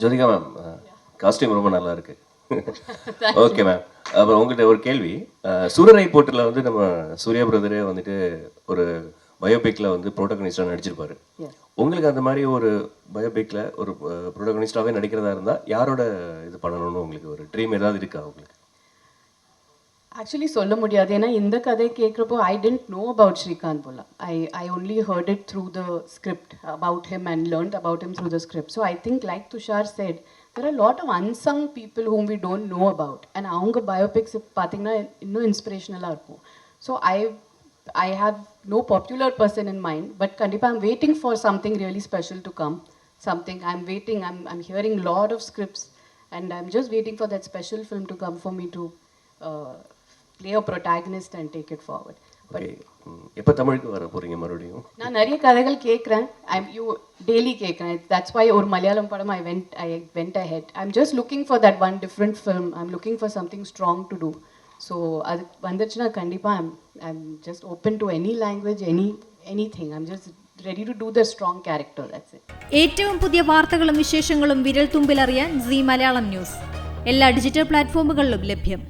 Jyothika ma'am costume ரொம்ப நல்லா இருக்கு ஓகே மேம் அப்புறம் உங்கள்கிட்ட ஒரு கேள்வி. அஹ், சூரரை போட்டில் வந்து நம்ம சூர்யா பிரதரே வந்துட்டு ஒரு பயோபிக்ல வந்து ப்ரோட்டகனிஸ்டாக நடிச்சிருப்பாரு. உங்களுக்கு அந்த மாதிரி ஒரு பயோபிக்ல ஒரு ப்ரோட்டகனிஸ்டாகவே நடிக்கிறதா இருந்தா யாரோட இது பண்ணணும்னு உங்களுக்கு ஒரு ட்ரீம் ஏதாவது இருக்கா உங்களுக்கு? ஆக்சுவலி சொல்ல முடியாது ஏன்னா இந்த கதை கேட்குறப்போ I didn't know about Srikanth Bolla I I only heard it through the script about him and learned about him through the script so I think like Tushar said there are lot of unsung people whom we don't know about and அவங்க biopics பார்த்தீங்கன்னா இன்னும் இன்ஸ்பிரேஷனலாக இருக்கும் so I I have no popular person in mind but கண்டிப்பாக I'm waiting for something really special to come something i'm waiting i'm i'm hearing a lot of scripts and i'm just waiting for that special film to come for me to uh, play a protagonist and take it forward but okay எப்போ தமிழுக்கு வர போறீங்க மறுபடியும் நான் நிறைய கதைகள் கேட்குறேன் I'm you daily கேட்குறேன் தட்ஸ் வை ஒரு மலையாளம் படம் I went I went I had I'm just looking for that one different film I'm looking for something strong to do so அது வந்துச்சுன்னா கண்டிப்பாக I'm I'm just open to any language any anything I'm just ready to do the strong character that's it ഏറ്റവും പുതിയ വാർത്തകളും വിശേഷങ്ങളും വിരൽ തുമ്പിലറിയാൻ Zee Malayalam news എല്ലാ ഡിജിറ്റൽ പ്ലാറ്റ്ഫോമുകളിലും ലഭ്യം